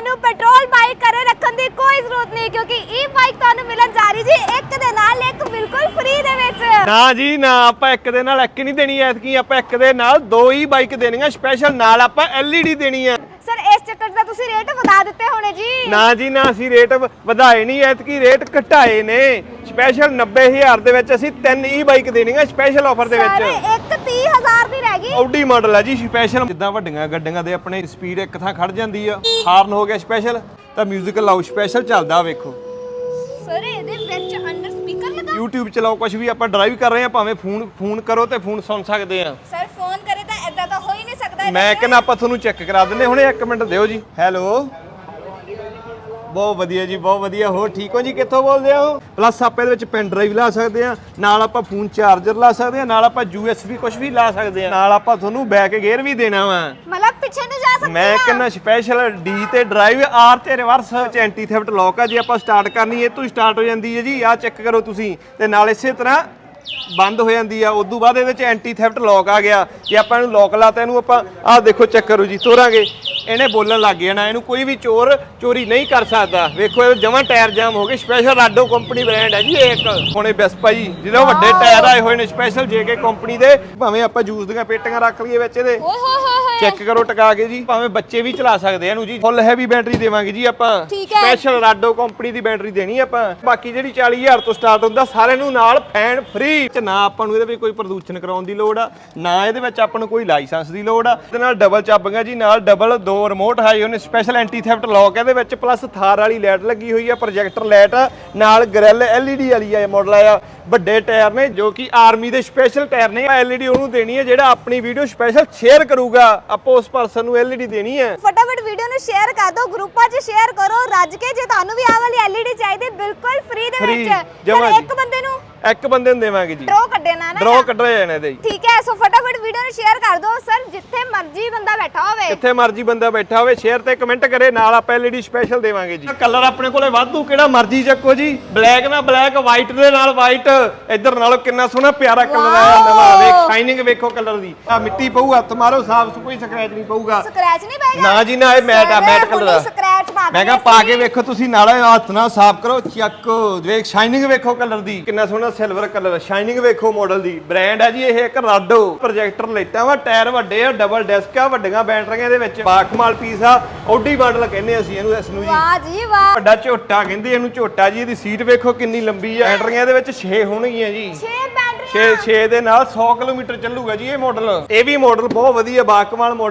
ਤੁਹਾਨੂੰ petrol bike ਕਰੇ ਰੱਖਣ ਦੀ ਕੋਈ ਜ਼ਰੂਰਤ ਨਹੀਂ ਕਿਉਂਕਿ ਇਹ ਬਾਈਕ ਤੁਹਾਨੂੰ ਮਿਲਣ ਜਾ ਰਹੀ ਜੀ ਇੱਕ ਦੇ ਨਾਲ ਇੱਕ ਬਿਲਕੁਲ ਫ੍ਰੀ ਦੇ ਵਿੱਚ। ਨਾ ਜੀ ਨਾ ਆਪਾਂ ਇੱਕ ਦੇ ਨਾਲ ਇੱਕ ਨਹੀਂ ਦੇਣੀ ਐਤਕੀ ਆਪਾਂ ਇੱਕ ਦੇ ਨਾਲ ਦੋ ਹੀ ਬਾਈਕ ਦੇਣੀਆਂ ਸਪੈਸ਼ਲ ਨਾਲ ਆਪਾਂ LED ਦੇਣੀ ਆ। ਸਰ ਇਸ ਚੱਕਰ ਤਾਂ ਤੁਸੀਂ ਰੇਟ ਵਧਾ ਦਿੱਤੇ ਹੋਣੇ ਜੀ। ਨਾ ਜੀ ਨਾ ਅਸੀਂ ਰੇਟ ਵਧਾਏ ਨਹੀਂ ਐਤਕੀ ਰੇਟ ਘਟਾਏ ਨੇ। ਸਪੈਸ਼ਲ 90000 ਦੇ ਵਿੱਚ ਅਸੀਂ ਤਿੰਨ ਹੀ ਬਾਈਕ ਦੇਣੀਆਂ ਸਪੈਸ਼ਲ ਆਫਰ ਦੇ ਸਰ ਵਿੱਚ। ਇੱਕ 30000 ਦੀ ਆਡੀ ਮਾਡਲ ਹੈ ਜੀ ਸਪੈਸ਼ਲ ਜਿੱਦਾਂ ਵੱਡੀਆਂ ਗੱਡੀਆਂ ਦੇ ਆਪਣੇ ਸਪੀਡ ਇੱਕ ਥਾਂ ਖੜ ਜਾਂਦੀ ਆ ਹਾਰਨ ਹੋ ਗਿਆ ਸਪੈਸ਼ਲ ਤਾਂ 뮤직 ਲਾਓ ਸਪੈਸ਼ਲ ਚੱਲਦਾ ਵੇਖੋ। ਸਰ ਇਹਦੇ ਵਿੱਚ ਅੰਡਰ ਸਪੀਕਰ ਲਗਾ YouTube ਚਲਾਓ ਕੁਝ ਵੀ ਆਪਾਂ ਡਰਾਈਵ ਕਰ ਰਹੇ ਆ ਭਾਵੇਂ ਫੋਨ ਫੋਨ ਕਰੋ ਤੇ ਫੋਨ ਸੁਣ ਸਕਦੇ ਆ। ਸਰ ਫੋਨ ਕਰੇ ਤਾਂ ਐਦਾਂ ਤਾਂ ਹੋ ਹੀ ਨਹੀਂ ਸਕਦਾ ਮੈਂ। ਕਹਿੰਦਾ ਆਪਾਂ ਤੁਹਾਨੂੰ ਚੈੱਕ ਕਰਾ ਦਿੰਦੇ ਹੁਣੇ ਇੱਕ ਮਿੰਟ ਦਿਓ ਜੀ। ਹੈਲੋ ਬਹੁਤ ਵਧੀਆ ਜੀ ਬਹੁਤ ਵਧੀਆ। ਹੋਰ ਠੀਕ ਹੋ ਜੀ? ਕਿੱਥੋਂ ਬੋਲਦੇ ਹੋ ਪਲੱਸ ਆਪਾਂ ਇਹਦੇ ਵਿੱਚ ਪੈਨ ਡਰਾਈਵ ਲਾ ਸਕਦੇ ਆ ਨਾਲ ਆਪਾਂ ਫੋਨ ਚਾਰਜਰ ਲਾ ਸਕਦੇ ਆ ਨਾਲ ਆਪਾਂ USB ਕੁਝ ਵੀ ਲਾ ਸਕਦੇ ਆ। ਨਾਲ ਆਪਾਂ ਤੁਹਾਨੂੰ ਬੈਕ ਗੇਅਰ ਵੀ ਦੇਣਾ ਵਾ। ਮਤਲਬ ਪਿੱਛੇ ਨਹੀਂ ਜਾ ਸਕਦੇ ਮੈਂ ਕਹਿੰਦਾ ਸਪੈਸ਼ਲ ਡੀ ਤੇ ਡਰਾਈਵ ਆਰ ਤੇ ਰਿਵਰਸ ਚ ਐਂਟੀ ਥੈਫਟ ਲੌਕ ਆ ਜੇ ਆਪਾਂ ਸਟਾਰਟ ਕਰਨੀ ਇਹ ਤੋਂ ਸਟਾਰਟ ਹੋ ਜਾਂਦੀ ਹੈ ਜੀ। ਆਹ ਚੈੱਕ ਕਰੋ ਤੁਸੀਂ। ਤੇ ਨਾਲ ਇਸੇ ਤਰ੍ਹਾਂ ਬੰਦ ਹੋ ਜਾਂਦੀ ਆ। ਉਦੋਂ ਬਾਅਦ ਇਹਦੇ ਚ ਐਂਟੀ ਥੈਫਟ ਲੌਕ ਆ ਗਿਆ। ਜੇ ਆਪਾਂ ਇਹਨੂੰ ਲੌਕ ਲਾਤਾ ਇਹਨੂੰ ਆਪਾਂ ਆਹ ਦੇਖੋ ਚੈੱਕ ਕਰੋ ਜੀ ਤੋਰਾਂਗੇ। ਇਹਨੇ ਬੋਲਣ ਲੱਗ ਜਾਣਾ ਇਹਨੂੰ ਕੋਈ ਵੀ ਚੋਰ ਚੋਰੀ ਨਹੀਂ ਕਰ ਸਕਦਾ। ਵੇਖੋ ਇਹ ਜਮਾਂ ਟਾਇਰ ਜਾਮ ਹੋ ਗਏ ਸਪੈਸ਼ਲ ਰਾਡੋ ਕੰਪਨੀ ਬ੍ਰਾਂਡ ਹੈ ਜੀ ਇਹ ਇੱਕ। ਹੁਣੇ ਬੈਸਪਾ ਜੀ ਜਿਹਦੇ ਵੱਡੇ ਟਾਇਰ ਆਏ ਹੋਏ ਨੇ ਸਪੈਸ਼ਲ ਜੇਕੇ ਕੰਪਨੀ ਦੇ। ਭਾਵੇਂ ਆਪਾਂ ਜੂਸ ਦੀਆਂ ਪੇਟੀਆਂ ਰੱਖ ਲਈਏ ਵਿੱਚ ਇਹਦੇ। ਓਏ ਹੋਏ ਹੋਏ ਹੋਏ ਚੈੱਕ ਕਰੋ ਟਕਾ ਕੇ ਜੀ। ਭਾਵੇਂ ਬੱਚੇ ਵੀ ਚਲਾ ਸਕਦੇ ਆ ਇਹਨੂੰ ਜੀ। ਫੁੱਲ ਹੈਵੀ ਬੈਟਰੀ ਦੇਵਾਂਗੇ ਜੀ ਆਪਾਂ। ਠੀਕ ਹੈ। ਸਪੈਸ਼ਲ ਰਾਡੋ ਕੰਪਨੀ ਦੀ ਬੈਟਰੀ ਦੇਣੀ ਆਪਾਂ। ਬਾਕੀ ਜਿਹੜੀ 40000 ਤੋਂ ਸਟਾਰਟ ਹੁੰਦਾ ਸਾਰਿਆਂ ਨੂੰ ਨਾਲ ਫੈਨ ਫ੍ਰੀ ਤੇ ਨਾ ਆਪਾਂ ਨੂੰ ਇਹਦੇ ਵਿੱਚ ਕੋਈ ਪ੍ਰਦੂਸ਼ਣ ਕਰਾਉਣ ਦੀ ਲੋੜ ਆ ਨਾ ਇਹਦੇ ਵਿੱਚ ਆਪਾਂ ਨੂੰ ਕੋਈ ਲਾਇਸੈਂਸ ਦੀ ਲੋੜ ਆ। ਇਹਦੇ ਨਾਲ ਡਬਲ ਚਾਬੀਆਂ ਜੀ ਨਾਲ ਡਬਲ ਦੋ ਰਿਮੋਟ ਹਾਈ ਉਹਨੇ ਸਪੈਸ਼ਲ ਐਂਟੀ ਥੈਫਟ ਲੌਕ ਇਹਦੇ ਵਿੱਚ ਪਲੱਸ ਥਾਰ ਵਾਲੀ ਲਾਈਟ ਲੱਗੀ ਹੋਈ ਆ ਪ੍ਰੋਜੈਕਟਰ ਲਾਈਟ ਆ ਨਾਲ ਗ੍ਰਿਲ LED ਵਾਲੀ ਆ ਮਾਡਲ ਆ ਵੱਡੇ ਟਾਇਰ ਨੇ ਜੋ ਕਿ ਆਰਮੀ ਦੇ ਸਪੈਸ਼ਲ ਟਾਇਰ ਨੇ LED ਉਹਨੂੰ ਦੇਣੀ ਹੈ ਜਿਹੜਾ ਆਪਣੀ ਵੀਡੀਓ ਸਪੈਸ਼ਲ ਸ਼ੇਅਰ ਕਰੂਗਾ। ਆਪਾਂ ਉਸ ਪਰਸਨ ਨੂੰ LED ਦੇਣੀ ਹੈ ਫਟਾਫਟ ਵੀਡੀਓ ਨੂੰ ਸ਼ੇਅਰ ਕਰ ਦਿਓ ਗਰੁੱਪਾਂ 'ਚ ਸ਼ੇਅਰ ਕਰੋ ਰੱਜ ਕੇ ਜੇ ਤੁਹਾਨੂੰ ਵੀ ਆਹ ਵਾਲੀ LED ਚਾਹੀਦੀ ਬਿਲਕੁਲ ਫ੍ਰੀ ਦੇ ਵਿੱਚ। ਜਮਾਂ। ਇੱਕ ਬੰਦੇ ਨੂੰ ਇੱਕ ਬੰਦੇ ਨੂੰ ਦੇਵਾਂਗੇ ਜੀ। ਡਰੋ ਕੱਢਣਾ ਨਾ ਡਰੋ ਕੱਢ ਰਹੇ ਨੇ ਇਹਦੇ ਜੀ। ਠੀਕ ਹੈ ਸੋ ਫਟਾਫਟ ਵੀਡੀਓ ਨੂੰ ਸ਼ੇਅਰ ਕਰ ਦਿਓ ਸਰ ਜਿੱਥੇ ਮਰਜ਼ੀ ਬੰਦਾ ਬੈਠਾ ਹੋਵੇ। ਜਿੱਥੇ ਮਰਜ਼ੀ ਬੰਦਾ ਬੈਠਾ ਹੋਵੇ ਸ਼ੇਅਰ ਤੇ ਕਮੈਂਟ ਕਰੇ ਨਾਲ ਆਪਾਂ LED ਸਪੈਸ਼ਲ ਦੇਵਾਂਗੇ ਜੀ। ਕਲਰ ਆਪਣੇ ਕੋਲੇ ਵਾਧੂ ਕਿਹੜਾ ਮਰਜ਼ੀ ਚੱਕੋ ਜੀ। ਬਲੈਕ ਨਾਲ ਬਲੈਕ ਵਾਈਟ ਦੇ ਨਾਲ ਵਾਈਟ ਇੱਧਰ ਨਾਲੋਂ ਕਿੰਨਾ ਸੋਹਣਾ ਪਿਆਰਾ ਕਲਰ ਆਇਆ ਨਵਾਂ। ਵੇਖ ਸ਼ਾਈਨਿੰਗ ਵੇਖੋ ਕਲਰ ਦੀ। ਆ ਮਿੱਟੀ ਪਊ ਹੱਥ ਮਾਰੋ ਸਾਫ਼ ਕੋਈ ਸਕ੍ਰੈਚ ਨਹੀਂ ਪਊਗਾ। ਸਕ੍ਰੈਚ ਨਹੀਂ ਪਏਗਾ? ਨਾ ਜੀ ਨਾ ਇਹ ਮੈਟ ਆ ਮੈਟ ਕਲਰ ਆ। ਪਾ ਮੈਂ ਕਿਹਾ ਪਾ ਕੇ ਵੇਖੋ ਤੁਸੀਂ ਨਾਲ ਹੱਥ ਨਾਲ ਸਾਫ਼ ਕਰੋ ਚੱਕ। ਵੇਖ ਸ਼ਾਈਨਿੰਗ ਵੇਖੋ ਕਲਰ ਦੀ। ਕਿੰਨਾ ਸੋਹਣਾ ਸਿਲਵਰ ਕਲਰ ਸ਼ਾਈਨਿੰਗ ਵੇਖੋ ਮਾਡਲ ਦੀ। ਬ੍ਰਾਂਡ ਹੈ ਜੀ ਇਹ ਇੱਕ ਰਾਡੋ। ਪ੍ਰੋਜੈਕਟਰ ਲੈਟਾਂ ਵਾ ਟਾਇਰ ਵੱਡੇ ਆ ਡਬਲ ਡਿਸਕ ਆ ਵੱਡੀਆਂ ਬੈਟਰੀਆਂ ਦੇ ਵਿੱਚ। ਬਾਕਮਾਲ ਪੀਸ ਆ। ਓਡੀ ਮਾਡਲ ਕਹਿੰਦੇ ਅਸੀਂ ਇਹਨੂੰ ਇਸ ਨੂੰ ਜੀ। ਵਾਹ ਜੀ ਵਾਹ। ਵੱਡਾ ਝੋਟਾ ਕਹਿੰਦੇ ਇਹਨੂੰ ਝੋਟਾ ਜੀ ਇਹਦੀ ਸੀਟ ਵੇਖੋ ਕਿੰਨੀ ਲੰਬੀ ਆ। ਬੈਟਰੀਆਂ ਦੇ ਵਿੱਚ 6 ਹੋਣਗੀਆਂ ਜੀ। 6 ਬੈਟਰੀ 6 6 ਦੇ ਨਾਲ 100 ਕਿਲੋਮੀਟਰ ਚੱਲੂਗਾ ਜੀ ਇਹ ਮਾਡਲ ਇਹ ਵੀ ਮਾਡਲ ਬਹੁਤ ਵਧੀਆ ਬਾਕਮਾਲ ਮਾਡਲ